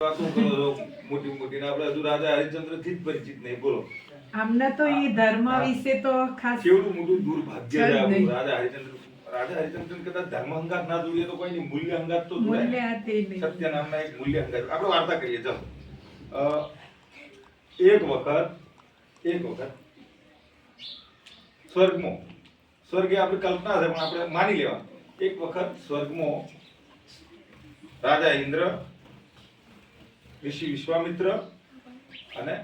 મોટી મોટી આપણે હજુ રાજા હરિશ્ચંદ્રથી જ પરિચિત નહીં બોલો. અમને તો એ ધર્મ વિશે તો ખાસ કેવડું મોટું દુર્ભાગ્ય છે છે જ આપણું. નહીં. રાજા હરિશ્ચંદ્ર રાજા હરિશ્ચંદ્ર કદાચ ધર્મ અંગાત ના જોઈએ તો કોઈ મૂલ્ય અંગાત તો મૂલ્ય આ તે નહીં. સત્ય નામના એક મૂલ્ય અંગાત આપણે વાર્તા કરીએ ચાલો. એક વખત એક વખત સ્વર્ગમાં સ્વર્ગ એ કલ્પના છે પણ આપણે માની લેવા એક વખત સ્વર્ગમાં રાજા ઇન્દ્ર ઋષિ વિશ્વામિત્ર અને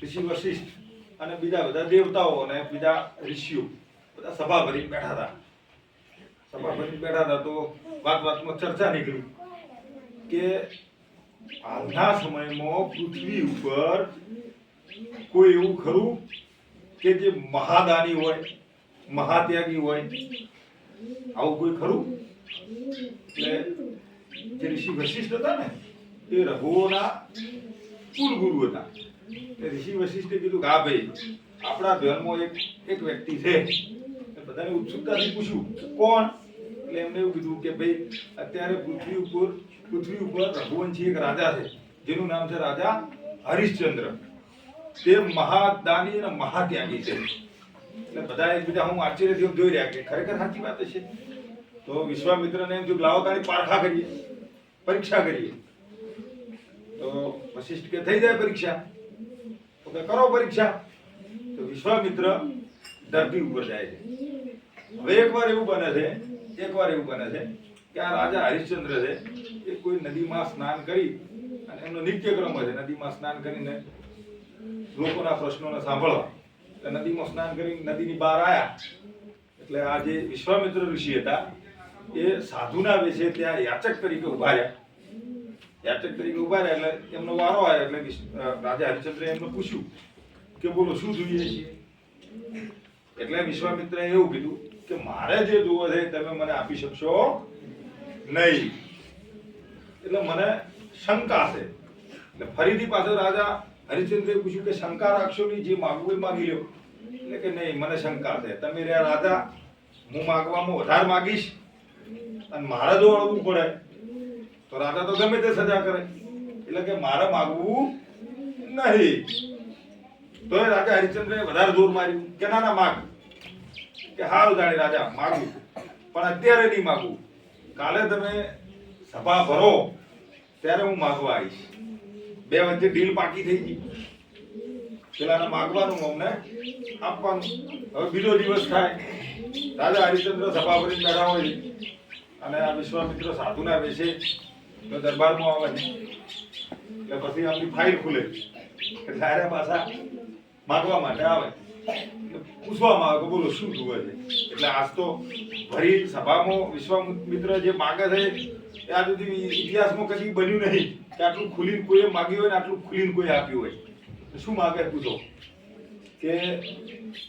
ઋષિ વશિષ્ઠ અને બીજા બધા દેવતાઓ અને બીજા ઋષિઓ બધા સભા ભરી બેઠા હતા. સભા ભરી બેઠા હતા તો વાત વાતમાં ચર્ચા નીકળી કે હાલના સમયમાં પૃથ્વી ઉપર કોઈ એવું ખરું કે જે મહાદાની હોય, મહાત્યાગી હોય, આવું કોઈ ખરું? એટલે જે ઋષિ વશિષ્ઠ હતા ને એ રઘુઓના કુલગુરુ હતા એ ઋષિ વશિષ્ઠે કીધું કે હા ભાઈ આપણા ધર્મમાં એક એક વ્યક્તિ છે બધાને ઉત્સુકતાથી પૂછ્યું કોણ એટલે એમને એવું કીધું કે ભાઈ, અત્યારે પૃથ્વી ઉપર પૃથ્વી ઉપર રઘુવંશી એક રાજા છે, જેનું નામ છે રાજા હરિશ્ચંદ્ર. તે મહાદાની અને મહાત્યાગી છે. એટલે બધા એકબીજા હું આશ્ચર્યથી જોઈ રહ્યા કે ખરેખર સાચી વાત છે તો વિશ્વામિત્રને એમ જો લાવો કાઢી પારખા કરીએ, પરીક્ષા કરીએ. તો વશિષ્ઠ કે, થઈ જાય પરીક્ષા. તો કે કરો પરીક્ષા. તો વિશ્વામિત્ર ધરતી ઉપર જાય છે. હવે એકવાર એવું બને છે એકવાર એવું બને છે કે આ રાજા હરિશ્ચંદ્ર છે, એ કોઈ નદીમાં સ્નાન કરી અને એમનો નિત્યક્રમ છે, નદીમાં સ્નાન કરીને લોકોના પ્રશ્નોને સાંભળવા. એટલે નદીમાં સ્નાન કરી નદીની બહાર આવ્યા એટલે આ જે વિશ્વામિત્ર ઋષિ હતા, એ સાધુના વેશે ત્યાં યાચક તરીકે ઊભા રહ્યા. યાચક તરીકે ઊભા રહ્યા એટલે એમનો વારો આવ્યો એટલે રાજા હરિશ્ચંદ્રે એમને પૂછ્યું કે બોલો, શું જોઈએ છે? એટલે વિશ્વામિત્રએ એવું કીધું કે, મારે જે જોવો છે તમે મને આપી શકશો નહીં. એટલે મને શંકા છે. એટલે ફરીથી પાછો રાજા હરિશ્ચંદ્રએ પૂછ્યું કે, શંકા રાખશો નહીં? જે માગવું એ માગી લ્યો. એટલે કે, નહીં, મને શંકા છે. તમે રહ્યા રાજા, હું માગવામાં વધારે માગીશ અને મારે જો અડવું પડે. તો રાજા તો ગમે તે સજા કરે. એટલે કે મારે માગવું નહીં. તો એ રાજા હરિચંદ્રએ વધારે જોર માર્યું કે ના ના, માગ. કે હારું જાણે રાજા, માગું. પણ અત્યારે નહીં માગું. કાલે તમે સભા ભરો, ત્યારે હું માગવા આવીશ. બે વચ્ચે ડીલ પાકી થઈ ગઈ. પેલાને માગવાનું અમને, આપવાનું. હવે બીજો દિવસ થાય. રાજા હરિચંદ્ર સભા ભરી બેઠા હોય. અને આ વિશ્વામિત્ર સાધુના વેશે તો દરબારમાં આવે છે એટલે પછી આપણી ફાઇલ ખુલે. એટલે આરે પાછા માગવા માટે આવે. પૂછવામાં આવે કે બોલો, શું જુએ છે? એટલે આજ તો ભરી સભામાં વિશ્વામિત્ર જે માગે છે, એ આજ સુધી ઇતિહાસમાં કદી બન્યું નહીં. કે આટલું ખુલીને કોઈએ માગ્યું હોય ને આટલું ખુલીને કોઈ આપ્યું હોય. શું માગે પૂછો? કે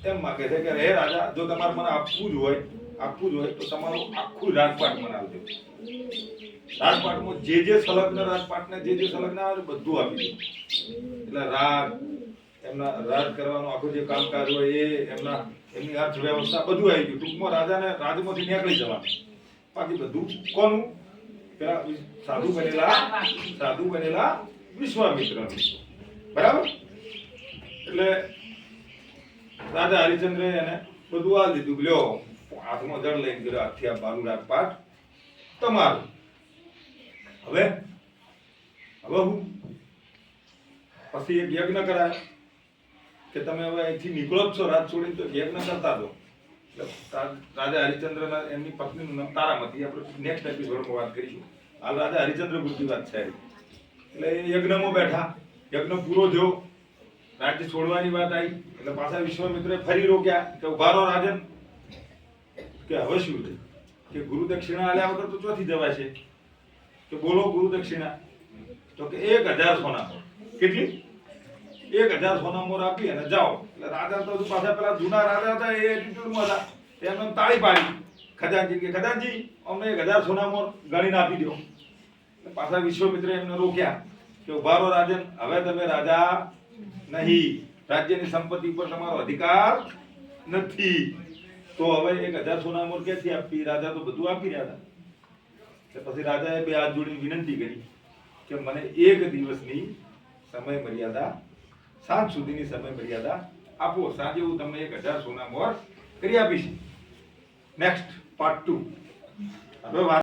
એમ માગે છે કે રે રાજા, જો તમારે મને આપવું જ હોય આપવું જ હોય તો તમારું આખું રાજપાટ આપજો રાજપાટમાં જે જે સંલગ્ન રાજપાટને જે જે સંલગ્ન આવે બધું આપી દો. એટલે રાગ, એમના રાજ કરવાનું આખું જે કામકાજ હોય એ એમના, એમની અર્થવ્યવસ્થા બધું આવી ગયું. ટૂંકમાં રાજાને રાજમાંથી નીકળી જવાનું. બાકી બધું કોનું? પેલા સાધુ બનેલા સાધુ બનેલા વિશ્વામિત્ર બરાબર? એટલે રાજા હરિચંદ્ર એને બધું આ દીધું. લ્યો. હાથમાં જળ લઈને ગયો આથી આ બારું પાઠ તમારું. હવે હવે હું? પછી એક યજ્ઞ કરાય. કે તમે હવે અહીંથી નીકળો જ છો રાજ છોડીને તો યજ્ઞ કરતા દો રાજા હરિચંદ્રના એમની પત્નીનું નામ તારામતી. આપણે નેક્સ્ટ એપિસોડમાં વાત કરીશું. હાલ રાજા હરિચંદ્ર પૂરતી વાત છે. એટલે એ યજ્ઞમાં બેઠા. યજ્ઞ પૂરો થયો. રાજ્ય છોડવાની વાત આવી. એટલે પાછા વિશ્વામિત્રે ફરી રોક્યા કે ઊભા રહો રાજન. કે હવે શું છે? કે ગુરુ દક્ષિણા આલ્યા વગર તો ચોથી જવાય છે. તો બોલો ગુરુ દક્ષિણા. તો કે એક હજાર સોના કેટલી? એક હજાર સોના મોર આપી અને જાઓ. એટલે રાજા તો પાછા પેલા જૂના રાજા હતા, એ એટીટ્યુડમાં હતા. એમને તાળી પાડી. ખજાનજી કે, ખજાનજી, અમને એક હજાર સોના મોર ગણીને આપી દો પાછા વિશ્વમિત્ર એમને રોક્યા કે, ઊભા રહો રાજન, હવે તમે રાજા નહીં. રાજ્યની સંપત્તિ ઉપર તમારો અધિકાર નથી. તો હવે એક હજાર સોના મોર ક્યાંથી આપી રાજા તો બધું આપી રહ્યા હતા. પછી રાજાએ બે હાથ જોડી વિનંતી કરી કે મને એક દિવસની સમય મર્યાદા સાંજ સુધીની સમય મર્યાદા આપો. સાંજે હું તમને એક હજાર સોના મોર કરી આપીશ. નેક્સ્ટ પાર્ટ ટુ હવે